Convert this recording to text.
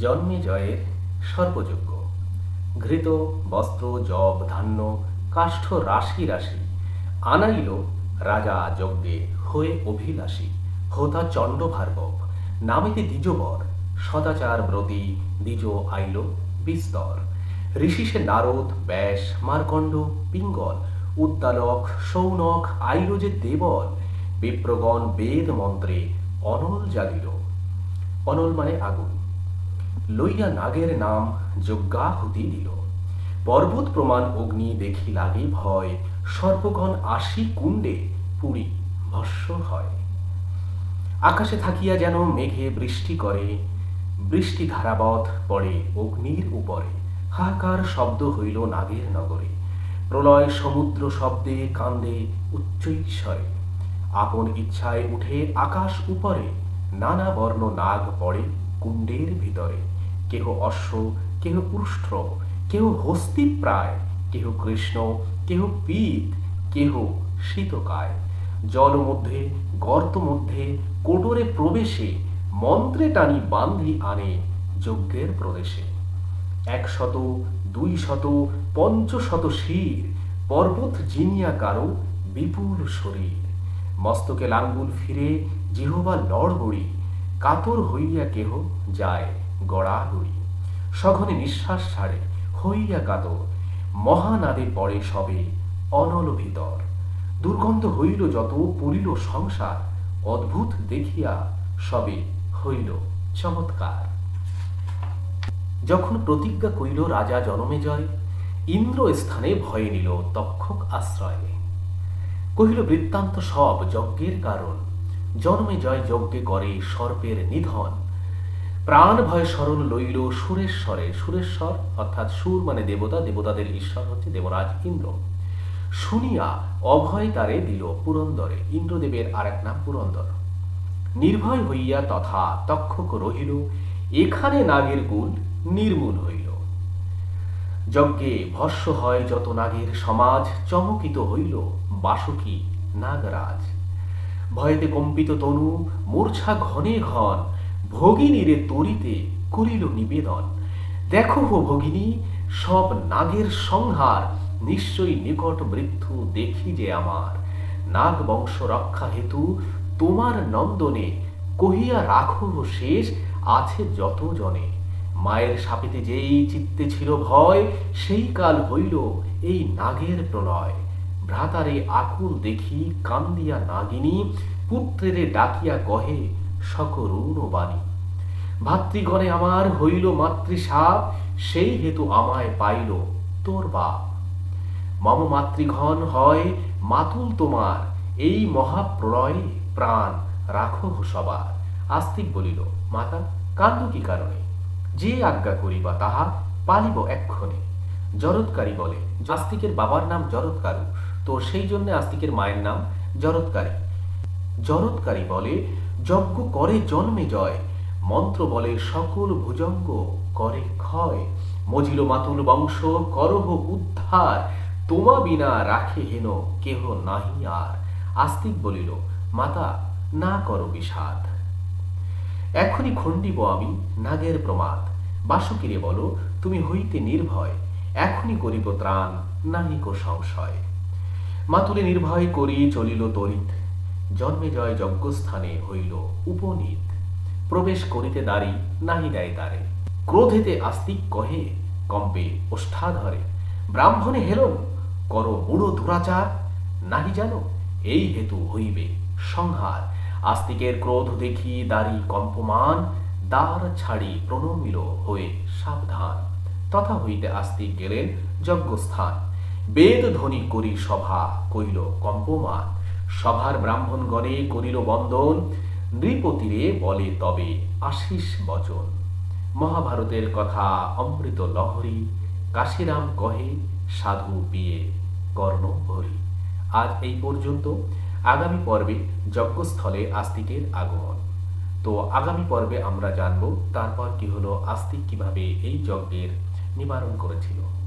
জন্মে জয়ের সর্বযোগ্য। ঘৃত, বস্ত্র, জব, ধান্য, কাষ্ঠ, রাশি রাশি, আনাইল, রাজা, যজ্ঞে হয়ে অভিলাষী, হোতা, চণ্ড, ভার্গব, নামিতে দ্বিজবর, সদাচার, ব্রতী, দ্বিজ, আইল, বিস্তর ঋষিষে নারদ, ব্যাস, মার্কণ্ড, পিঙ্গল, উদ্দালক, সৌনক, আইল যে দেবল, বিপ্রগণ, বেদ মন্ত্রে অনল জাগিল। অনল মানে আগুন। লইয়া নাগের নাম যজ্ঞাহুতি দিল। পর্বত প্রমাণ অগ্নি দেখি লাগে ভয় সর্বগণ আসি কুণ্ডে পুরী ভস্য হয়। আকাশে থাকিয়া যেন মেঘে বৃষ্টি করে, বৃষ্টি ধারাবৎ পড়ে অগ্নির উপরে। হাহাকার শব্দ হইল নাগের নগরে। প্রলয় সমুদ্র শব্দে কান্দে উচ্চৈস্বরে। আপন ইচ্ছায় উঠে আকাশ উপরে নানা বর্ণ নাগ পড়ে। কুণ্ডের ভিতরে কেহ অশ্ব, কেহ পুষ্ট্র কেহ হস্তি প্রায় কেহ কৃষ্ণ, কেহ পীত, কেহ শীতকায়। জল মধ্যে, গর্ত মধ্যে, কোটরে প্রবেশে, মন্ত্রে টানি বান্ধি আনে যজ্ঞের প্রদেশে। একশত দুই শত পঞ্চশত শির, পর্বত জিনিয়া কারও বিপুল শরীর। মস্তকে লাঙ্গুল ফিরে জিহবা লড়বড়ি কাতর হইয়া কেহ যায়, গড়া গড়াগড়ি সঘনে নিঃশ্বাস ছাড়ে, হইয়া কাতর মহানাদে পড়ে সবে অনল ভিতর। দুর্গন্ধ হইল যত পুরিল সংসার। অদ্ভুত দেখিয়া সবে হইল চমৎকার। যখন প্রতিজ্ঞা করিল রাজা জনমে জয়, ইন্দ্র স্থানে ভয়ে নিল তক্ষক আশ্রয়ে। কহিল, বৃত্তান্ত সব যজ্ঞের কারণ। জন্মে জয় যজ্ঞে করে সর্পের নিধন। প্রাণ ভয় স্মরণ লইল সুরেশ্বরে। সুরেশ্বর অর্থাৎ সুর মানে দেবতা, দেবতাদের ঈশ্বর হচ্ছে দেবরাজ ইন্দ্র। শুনিয়া অভয় তারে দিল পুরন্দরে। ইন্দ্রদেবের আরেক নাম পুরন্দর। নির্ভয় হইয়া তথা তক্ষক রহিল। এখানে নাগের গুণ নির্মূল হইল। যজ্ঞে ভস্য হয় যত নাগের সমাজ। চমকিত হইল বাসুকি নাগরাজ। ভয়েতে কম্পিত তনু মূর্ছা ঘনে ঘন, ভগিনীরে তরিতে করিল নিবেদন। দেখো হো ভগিনী, সব নাগের সংহার নিশ্চয়ই নিকট মৃত্যু দেখি যে আমার। নাগ বংশ রক্ষা হেতু তোমার নন্দনে কহিয়া রাখো শেষ, আছে যত জনে মায়ের সাপিতে যেই চিত্তে ছিল ভয়, সেই কাল হইল এই নাগের প্রলয়। ভ্রাতারে আকুল দেখি কান্দিয়া নাগিনী, পুত্রেরে ডাকিয়া কহে, সকরুণ বাণী। ভাতৃগণে আমার হইল মাতৃসাপ সেই হেতু আমায় পাইল তোর বাপ। মম মাতৃঘন হয় মাতুল তোমার, এই মহাপ্রলয়ে প্রাণ রাখো সবার। আস্তিক বলিল, মাতা, কান্দ কি কারণে? যে আজ্ঞা করিবা তাহা পালিব এক্ষণে। জরৎকারী বলে, আস্তিকের বাবার নাম জরৎকারু। তো সেই জন্য আস্তিকের মায়ের নাম জরৎকারী। জরৎকারী বলে, যজ্ঞ করে জন্মে জয়, মন্ত্র বলে সকল ভুজঙ্গ করে ক্ষয়। মজিল মাতুল বংশ করহ উদ্ধার, তোমা বিনা রাখে হেন কেহ নাহি আর। আস্তিক বলিল, মাতা, না করো বিষাদ। এখনই খণ্ডিব আমি নাগের প্রমাদ। বাসুকিরে বলো, তুমি হইতে নির্ভয়, এখনই করিব ত্রাণ নাহিক সংশয়। মাতুলে নির্ভয় করি চলিল তরিত। জন্মে জয় যজ্ঞস্থানে হইল উপনীত। প্রবেশ করিতে দাঁড়ি নাহি দেয় তারে। ক্রোধেতে আস্তিক কহে, কম্পে ওষ্ঠাধরে, ব্রাহ্মণে হেলন কর বুড়ো দুরাচার। নাহি জানো, এই হেতু হইবে সংহার। আস্তিকের ক্রোধ দেখি দাড়ি কম্পমান, দ্বার ছাড়ি প্রণমিল হয়ে সাবধান। তথা হইতে আস্তিক গেলেন যজ্ঞস্থান। বেদ ধ্বনি করি সভা কইল কম্পমান। সভার ব্রাহ্মণগণে করিল বন্দন, নৃপতিরে বলে তবে আশিস বচন। মহাভারতের কথা অমৃত লহরী, কাশিরাম কহে, সাধু বিয়ে কর্ণ ভরি। আজ এই পর্যন্ত, আগামী পর্বে যজ্ঞস্থলে আস্তিকের আগমন। তো আগামী পর্বে আমরা জানব, তারপর কি হলো আস্তিক কীভাবে এই যজ্ঞের নিবারণ করেছিল।